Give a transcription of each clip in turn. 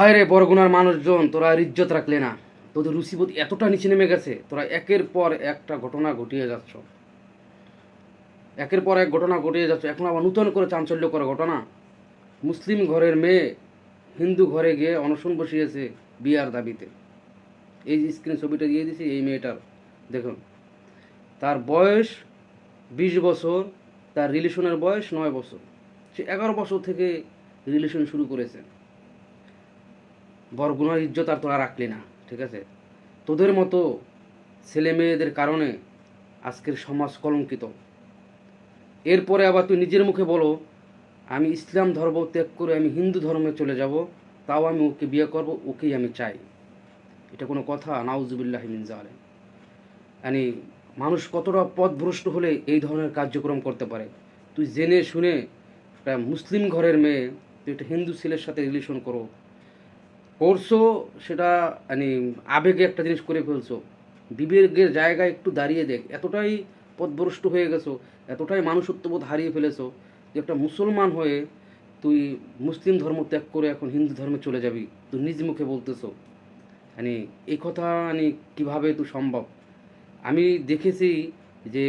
হায় রে বরগুনার মানুষজন, তোরা ইজ্জত রাখলে না। তোদের রুচিবোধ এতটা নিচে নেমে গেছে, তোরা একের পর একটা ঘটনা ঘটিয়ে যাচ্ছ। একের পর এক ঘটনা ঘটিয়ে যাচ্ছ। এখন আবার নূতন করে চাঞ্চল্য করা ঘটনা। মুসলিম ঘরের মেয়ে হিন্দু ঘরে গিয়ে অনশন বসিয়েছে বিয়ার দাবিতে। এই যে স্ক্রিন ছবিটা দিয়ে দিছি, এই মেয়েটার, দেখুন। তার বয়স বিশ বছর, তার রিলেশনের বয়স নয় বছর। সে এগারো বছর থেকে রিলেশন শুরু করেছে। বরগুনার ইজ্জত আর তোরা রাখলি না, ঠিক আছে? তোদের মতো ছেলে মেয়েদের কারণে আজকের সমাজ কলঙ্কিত। এরপরে আবার তুই নিজের মুখে বলো, আমি ইসলাম ধর্ম ত্যাগ করে আমি হিন্দু ধর্মে চলে যাব, তাও আমি ওকে বিয়ে করব, ওকেই আমি চাই। এটা কোনো কথা? নাউজুবিল্লাহ মিন জালেম মানে মানুষ কতটা পথভ্রষ্ট হলে এই ধরনের কার্যক্রম করতে পারে? তুই জেনে শুনে একটা মুসলিম ঘরের মেয়ে, তুই একটা হিন্দু ছেলের সাথে রিলেশন করো। করছ, সেটা মানে আবেগে একটা জিনিস করে ফেলছো। বিবেকের জায়গায় একটু দাঁড়িয়ে দেখ, এতটাই পথভ্রষ্ট হয়ে গেছো, এতটাই মানুষত্ববোধ হারিয়ে ফেলেছো যে একটা মুসলমান হয়ে তুই মুসলিম ধর্ম ত্যাগ করে এখন হিন্দু ধর্মে চলে যাবি, তুই নিজ মুখে বলতেছো। মানে এই কথা মানে কীভাবে তুই সম্ভব? আমি দেখেছি যে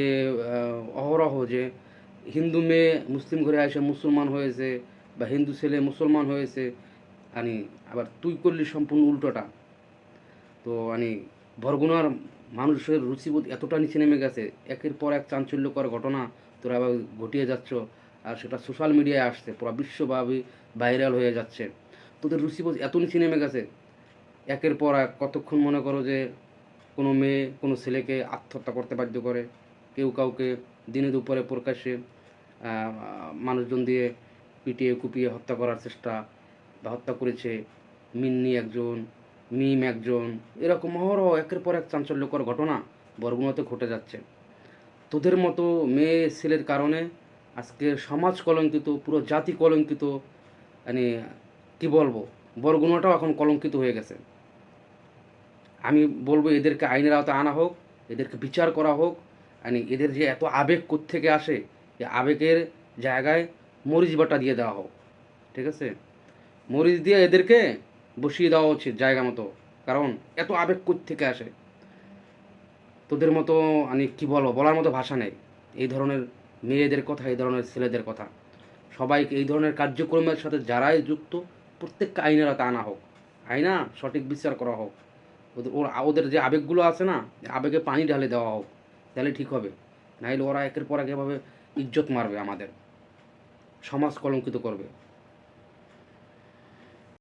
অহরহ যে হিন্দু মেয়ে মুসলিম ঘরে আসে মুসলমান হয়েছে বা হিন্দু ছেলে মুসলমান হয়েছে মানে আবার তুই করলি সম্পূর্ণ উল্টোটা। তো মানে বরগুনার মানুষের রুচিবোধ এতটা নিচে নেমে গেছে, একের পর এক চাঞ্চল্যকর ঘটনা তোরা আবার ঘটিয়ে যাচ্ছ, আর সেটা সোশ্যাল মিডিয়ায় আসছে, পুরো বিশ্বব্যাপী ভাইরাল হয়ে যাচ্ছে। তোদের রুচিবোধ এত নিচে নেমে গেছে, একের পর এক কতক্ষণ মনে করো যে কোনো মেয়ে, কোনো ছেলেকে আত্মহত্যা করতে বাধ্য করে, কেউ কাউকে দিনে দুপুরে প্রকাশ্যে মানুষজন দিয়ে পিটিয়ে কুপিয়ে হত্যা করার চেষ্টা হত্যা করেছে, মিন্নি একজন, মিম একজন, এরকম অহরহ একের পর এক চাঞ্চল্যকর ঘটনা বরগুনাতে ঘটে যাচ্ছে। তোদের মতো মেয়ে ছেলের কারণে আজকে সমাজ কলঙ্কিত, পুরো জাতি কলঙ্কিত মানে কি বলব, বরগুনাটাও এখন কলঙ্কিত হয়ে গেছে। আমি বলব এদেরকে আইনের আওতায় আনা হোক, এদেরকে বিচার করা হোক মানে এদের যে এত আবেগ থেকে আসে এই আবেগের জায়গায় মরিচ বাটা দিয়ে দেওয়া হোক। ঠিক আছে? মরিচ দিয়ে এদেরকে বসিয়ে দেওয়া উচিত জায়গা মতো। কারণ এত আবেগ থেকে আসে? তোদের মতো মানে কি বলব, বলার মতো ভাষা নেই। এই ধরনের মেয়েদের কথা, এই ধরনের ছেলেদের কথা। সবাইকে এই ধরনের কার্যক্রমের সাথে যারাই যুক্ত, প্রত্যেককে আইনের আওতায় আনা হোক। আইনা সঠিক বিচার করা হোক। ওদের ওর ওদের যে আবেগগুলো আছে না আবেগে পানি ঢালে দেওয়া হোক, তাহলে ঠিক হবে। নাহলে ওরা একের পর এক এভাবে ইজ্জত মারবে আমাদের। সমাজ কলঙ্কিত করবে।